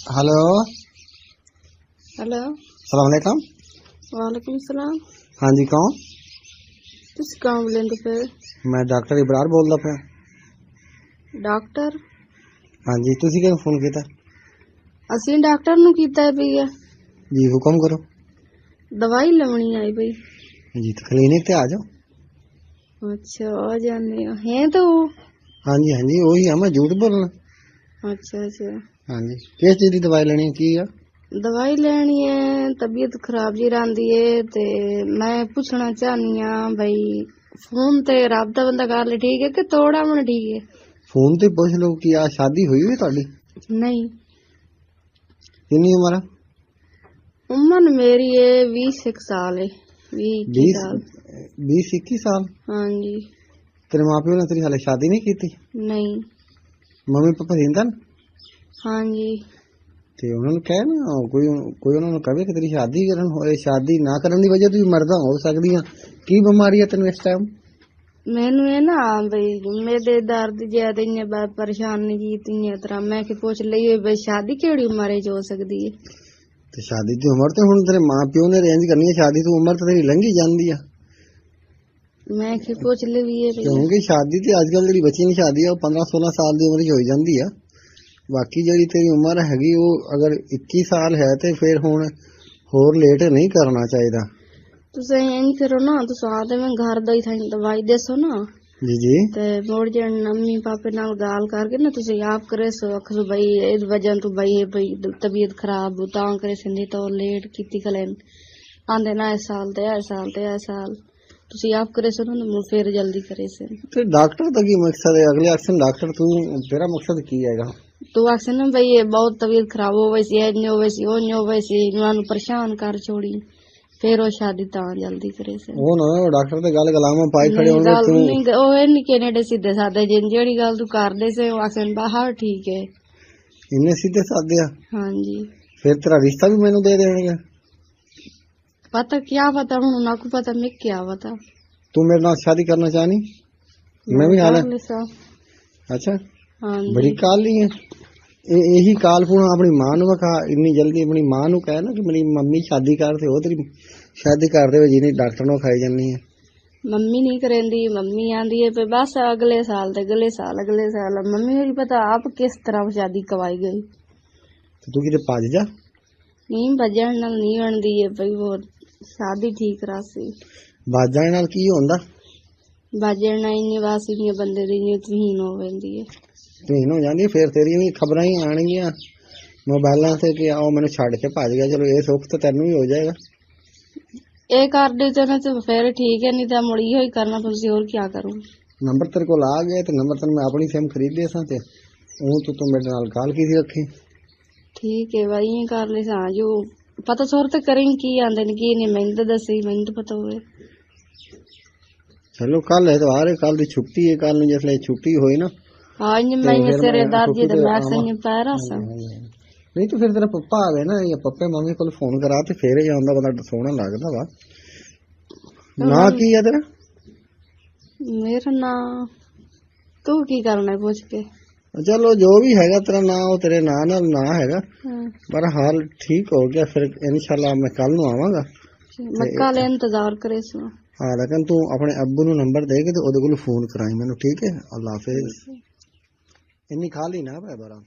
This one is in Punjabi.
হ্যালো ਹੈਲੋ ਸਲਾਮ ਅਲੈਕਮ ਵਾਲੇਕੁਮ ਸਲਾਮ ਹਾਂਜੀ ਕੌਣ ਤੁਸੀਂ ਕੌਣ ਬੁਲੰਦ ਪਏ ਮੈਂ ਡਾਕਟਰ ਇਬਰਾਰ ਬੋਲਦਾ ਪਿਆ ਡਾਕਟਰ ਹਾਂਜੀ ਤੁਸੀਂ ਕਿਉਂ ਫੋਨ ਕੀਤਾ ਅਸੀਂ ਡਾਕਟਰ ਨੂੰ ਕੀਤਾ ਹੈ ਪਈ ਹੈ ਜੀ ਹੁਕਮ ਕਰੋ ਦਵਾਈ ਲਵਣੀ ਆਈ ਪਈ ਜੀ ਤਾਂ ਕਲੀਨਿਕ ਤੇ ਆ ਜਾਓ ਅੱਛਾ ਆ ਜਾਂਦੇ ਹੋ ਹੈ ਤਾਂ ਉਹ ਹਾਂਜੀ ਹਾਂਜੀ ਉਹੀ ਆ ਮੈਂ ਝੂਠ ਬੋਲਣਾ ਅੱਛਾ ਅੱਛਾ। ਹਾਂਜੀ। ਕਿਸ ਚੀਜ਼ ਦੀ ਦਵਾਈ ਲੈਣੀ? ਕੀ ਆ? ਦਵਾਈ ਲੈਣੀ ਹੈ ਤਬੀਅਤ ਖਰਾਬ ਜੀ ਰਹਿੰਦੀ ਹੈ ਤੇ ਮੈਂ ਪੁੱਛਣਾ ਚਾਹਨੀ ਆ ਬਈ ਫੋਨ ਤੇ ਰਾਬਤਾ ਬੰਦਾ ਕਰ ਲੈ ਠੀਕ ਹੈ ਕਿ ਤੋੜਾ ਮਨ ਠੀਕ ਹੈ? ਫੋਨ ਤੇ ਪੁੱਛ ਲਓ ਕਿ ਆ ਸ਼ਾਦੀ ਹੋਈ ਹੋਈ ਤੁਹਾਡੀ? ਨਹੀਂ। ਕਿੰਨੀ ਉਮਰ ਆ? ਉਮਰ ਮੇਰੀ 20 ਇੱਕ ਸਾਲ ਹੈ 20 ਇੱਕੀ 20 ਸਾਲ। 20 21 ਸਾਲ? ਹਾਂਜੀ। ਤੇਰੇ ਮਾਪਿਓ ਨੇ ਤੇਰੀ ਹਾਲੇ ਸ਼ਾਦੀ ਨਹੀਂ ਕੀਤੀ? ਨਹੀਂ। ਮੰਮੀ ਪਾਪਾ ਨੇ? ਹਾਂਜੀ। ਤੇ ਉਹਨਾਂ ਨੂੰ ਕਹਿ ਨਾ ਕੋਈ ਕੋਈ ਉਹਨਾਂ ਨੂੰ ਕਹੇ ਕਿ ਤੇਰੀ ਸ਼ਾਦੀ ਕਰਨ ਹੋਏ ਸ਼ਾਦੀ ਨਾ ਕਰਨ ਦੀ ਵਜ੍ਹਾ ਤੂੰ ਮਰਦਾ ਹੋ ਸਕਦੀ ਆ। ਕੀ ਬਿਮਾਰੀ ਆ ਤੈਨੂੰ ਇਸ ਟਾਈਮ ਮੈਨੂੰ ਇਹ ਨਾ ਬਈ ਮੇਰੇ ਦਰਦ ਜ਼ਿਆਦਾ ਇੰਨੇ ਬਾ ਪਰੇਸ਼ਾਨ ਜੀ ਤਿੰਨੇ ਤਰ੍ਹਾਂ। ਮੈਂ ਕਿ ਪੁੱਛ ਲਈ ਹੋਈ ਬਈ ਸ਼ਾਦੀ ਕਿਹੜੀ ਉਮਰੇ ਚ ਹੋ ਸਕਦੀ ਹੈ ਤੇ ਸ਼ਾਦੀ ਦੀ ਉਮਰ ਤੇ ਹੁਣ ਤੇਰੇ ਮਾਪਿਓ ਨੇ ਅਰੇਂਜ ਕਰਨੀ ਹੈ ਸ਼ਾਦੀ ਦੀ ਉਮਰ ਤੇ ਤੇਰੀ ਲੰਘੀ ਜਾਂਦੀ ਆ। ਮੈਂ ਕਿ ਪੁੱਛ ਲਈ ਵੀ ਇਹ ਕਿਉਂਕਿ ਸ਼ਾਦੀ ਤੇ ਅੱਜ ਕੱਲ ਜਿਹੜੀ ਬੱਚੀ ਦੀ ਸ਼ਾਦੀ ਆ ਉਹ 15 16 ਸਾਲ ਦੀ ਉਮਰ 'ਚ ਹੋਈ ਜਾਂਦੀ ਆ। ਬਾਕੀ ਜਿਹੜੀ ਤੇਰੀ ਉਮਰ ਹੈਗੀ ਉਹ ਅਗਰ 21 ਸਾਲ ਹੈ ਤੇ ਫਿਰ ਹੁਣ ਹੋਰ ਲੇਟ ਨਹੀਂ ਕਰਨਾ ਚਾਹੀਦਾ। ਤੁਸੀਂ ਇੰਜ ਕਰੋ ਨਾ ਤੁਸੀਂ ਆਦੇ ਮੈਂ ਘਰ ਦਾ ਹੀ ਤੁਹਾਨੂੰ ਦਵਾਈ ਦੇਸੋ ਨਾ। ਜੀ ਜੀ। ਤੇ ਮੋੜ ਜਣ ਮੰਮੀ ਪਾਪੇ ਨਾਲ ਗੱਲ ਕਰਕੇ ਨਾ ਤੁਸੀਂ ਆਪ ਕਰੇ ਸੋ ਅਖਰ ਬਈ ਇਸ ਵਜ੍ਹਾ ਤੋਂ ਬਈ ਇਹ ਬਈ ਤਬੀਅਤ ਖਰਾਬ ਤਾਂ ਕਰੇ ਸਿੰਦੀ ਤਾਂ ਲੇਟ ਕੀਤੀ ਕਲੈਨ। ਆਂਦੇ ਨਾ ਇਸ ਸਾਲ ਤੇ ਇਸ ਸਾਲ ਤੇ ਇਸ ਸਾਲ। ਤੁਸੀਂ ਆਪ ਕਰੇ ਸੋ ਨਾ ਮੈਂ ਫਿਰ ਜਲਦੀ ਕਰੇ ਸੇ ਤੇ ਡਾਕਟਰ ਦਾ ਕੀ ਮਕਸਦ ਹੈ? ਅਗਲੇ ਐਕਸ਼ਨ ਡਾਕਟਰ ਤੂੰ ਤੇਰਾ ਮਕਸਦ ਕੀ ਹੈਗਾ? ਤੂੰ ਆਖੇ ਨਾ ਬਈ ਇਹ ਬਹੁਤ ਤਬੀਅਤ ਖਰਾਬ ਹੋ ਗਈ ਸੀ ਇਹ ਨਹੀਂ ਹੋਵੇ ਸੀ ਉਹ ਨਹੀਂ ਹੋਵੇ ਸੀ ਇਹਨਾਂ ਨੂੰ ਪਰੇਸ਼ਾਨ ਕਰ ਛੋੜੀ। ਫਿਰ ਉਹ ਸ਼ਾਦੀ ਤਾਂ ਜਲਦੀ ਕਰੇ ਸੇ ਉਹ ਨਾ ਡਾਕਟਰ ਤੇ ਗੱਲ ਗਲਾਮਾਂ ਪਾਈ ਖੜੇ ਹੋਣਗੇ ਗੱਲ ਤੂੰ ਨਹੀਂ ਉਹ ਇਹ ਨਹੀਂ ਕਿਹਨੇ ਸਿੱਧੇ ਸਾਦੇ ਜਿਨ ਜਿਹੜੀ ਗੱਲ ਤੂੰ ਕਰਦੇ ਸੇ ਉਹ ਆਖਣ ਬਾਹਰ ਠੀਕ ਹੈ। ਇੰਨੇ ਸਿੱਧੇ ਸਾਦੇ ਆ? ਹਾਂਜੀ। ਫਿਰ ਤੇਰਾ ਰਿਸ਼ਤਾ ਵੀ ਮੈਨੂੰ ਦੇ ਦੇਣਗੇ। ਪਤਾ ਕਿਆ ਪਤਾ ਹੁਣ ਨਾ ਕੋ ਪਤਾ ਮੈਂ ਕਿਆ ਪਤਾ। ਤੂੰ ਮੇਰੇ ਨਾਲ ਸ਼ਾਦੀ ਕਰਨਾ ਚਾਹਨੀ? ਮੈਂ ਵੀ ਹਾਲੇ ਕਰ ਲਿਸਾ। ਅੱਛਾ। ਹਾਂਜੀ। ਬੜੀ ਕਾਲੀ ਹੈ। ਇਹ ਇਹੀ ਕਾਲਪੂਣਾ ਆਪਣੀ ਮਾਂ ਨੂੰ ਵਿਖਾ ਇੰਨੀ ਜਲਦੀ ਆਪਣੀ ਮਾਂ ਨੂੰ ਕਹਿ ਨਾ ਕਿ ਮੇਰੀ ਮੰਮੀ ਸ਼ਾਦੀ ਕਰ ਤੇ ਉਹ ਤੇਰੀ ਸ਼ਾਦੀ ਕਰ ਦੇਵੇ ਜਿਹਨੇ ਡਾਕਟਰ ਨੂੰ ਖਾਈ ਜਾਂਦੀ ਹੈ। ਮੰਮੀ ਨਹੀਂ ਕਰੇਂਦੀ ਮੰਮੀ ਆਂਦੀ ਹੈ ਪੇ ਬਸ ਅਗਲੇ ਸਾਲ ਤੇ ਅਗਲੇ ਸਾਲ ਅਗਲੇ ਸਾਲ। ਮੰਮੀ ਨੂੰ ਪਤਾ ਆਪ ਕਿਸ ਤਰ੍ਹਾਂ ਸ਼ਾਦੀ ਕਵਾਈ ਗਈ। ਤੇ ਤੂੰ ਕਿਤੇ ਭੱਜ ਜਾ। ਨਹੀਂ ਭਜਣ ਨਾਲ ਨਹੀਂ ਬਣਦੀ ਹੈ ਭਈ ਉਹ ਸ਼ਾਦੀ ਠੀਕ ਰਾਸੀ ਜਾਣ ਨਾਲ ਕੀ ਹੁੰਦਾ? ਭਜਣ ਨਾਲ ਇੰਨੀ ਵਾਸੀ ਨਹੀਂ ਬੰਦੇ ਦੀ ਨਹੀਂ ਤਵੀਨ ਹੋ ਜਾਂਦੀ ਹੈ ਤੀਨ ਹੋ ਜਾਂਦੀ ਫਿਰ ਤੇਰੀਆਂ ਵੀ ਖਬਰਾਂ ਹੀ ਆਣਗੀਆਂ ਮੋਬਾਈਲਾਂ ਤੇ ਕਿ ਆਓ ਮੈਨੂੰ ਛੱਡ ਕੇ ਭੱਜ ਗਿਆ ਚਲੋ ਇਹ ਸੁੱਖ ਤਾਂ ਤੈਨੂੰ ਵੀ ਹੋ ਜਾਏਗਾ। ਇਹ ਕਰਦੇ ਤੇ ਨਾ ਤੇ ਫਿਰ ਠੀਕ ਹੈ ਨਹੀਂ ਤਾਂ ਮੁੜੀ ਹੋਈ ਕਰਨਾ ਤੁਸੀਂ ਹੋਰ ਕੀ ਕਰੋ ਨੰਬਰ ਤੇਰੇ ਕੋਲ ਆ ਗਿਆ ਤੇ ਨੰਬਰ ਤੈਨੂੰ ਮੈਂ ਆਪਣੀ ਸਿਮ ਖਰੀਦ ਦੇ ਸਾਂ ਤੇ ਉਹ ਤੂੰ ਤੂੰ ਮੇਰੇ ਨਾਲ ਗੱਲ ਕੀਤੀ ਰੱਖੀ। ਠੀਕ ਹੈ ਬਾਈ ਇਹ ਕਰ ਲੈ ਸਾਂ ਜੋ ਪਤਾ ਸੋਰ ਤੇ ਕਰੀਂ ਕੀ ਆਂਦੇ ਨੇ ਕੀ ਨਹੀਂ ਮੈਨੂੰ ਤਾਂ ਦੱਸੀ ਮੈਨੂੰ ਤਾਂ ਪਤਾ ਹੋਵੇ। ਚਲੋ ਕੱਲ ਐਤਵਾਰ ਹੈ ਕੱਲ ਦੀ ਛੁੱਟੀ ਹੈ ਕੱਲ ਨੂੰ ਜਿਸਲੇ ਛੁੱਟੀ ਹੋਈ ਨਾ ਹਾਂ ਤੇ ਮੈਂ ਸਿਰੇ ਮੈਂ ਦਰਦ ਜੀ ਤੇ ਮੈਂ। ਸੰਗ ਪੈਰਾ ਸਾਂ ਨਹੀਂ ਤੂੰ ਫਿਰ ਤੇਰਾ ਪੱਪਾ ਆਵੇ ਨਾ ਜਾਂ ਪੱਪੇ ਮੰਮੀ ਕੋਲ ਫੋਨ ਕਰਾ ਤੇ ਫੇਰ ਹੀ ਆਉਂਦਾ ਬੰਦਾ ਸੋਹਣਾ ਲੱਗਦਾ ਵਾ। ਨਾ ਕੀ ਆ ਤੇਰਾ? ਮੇਰਾ ਨਾਂ ਤੂੰ ਕੀ ਕਰਨਾ ਪੁੱਛ ਕੇ? ਚਲੋ ਜੋ ਵੀ ਹੈਗਾ ਤੇਰਾ ਨਾਂ ਉਹ ਤੇਰੇ ਨਾਂ ਨਾਲ ਨਾਂ ਹੈਗਾ। ਪਰ ਹਾਲ ਠੀਕ ਹੋ ਗਿਆ ਫਿਰ ਇਨਸ਼ਾਅੱਲਾ ਮੈਂ ਕੱਲ ਨੂੰ ਆਵਾਂਗਾ। ਮੱਕਾ ਲੈ ਇੰਤਜ਼ਾਰ ਕਰੇ ਸੋ ਹਾਂ ਲੇਕਿਨ ਤੂੰ ਆਪਣੇ ਅੱਬੂ ਨੂੰ ਨੰਬਰ ਦੇ ਕੇ ਤੇ ਉਹਦੇ ਕੋਲ ਫੋਨ ਕਰਾਈ ਮੈਨੂੰ ਠੀਕ ਹੈ? ਅੱਲਾ ਹਾਫਿਜ਼। ਇੰਨੀ ਖਾਲੀ ਨਾ ਪੈ ਬਾਰਾ।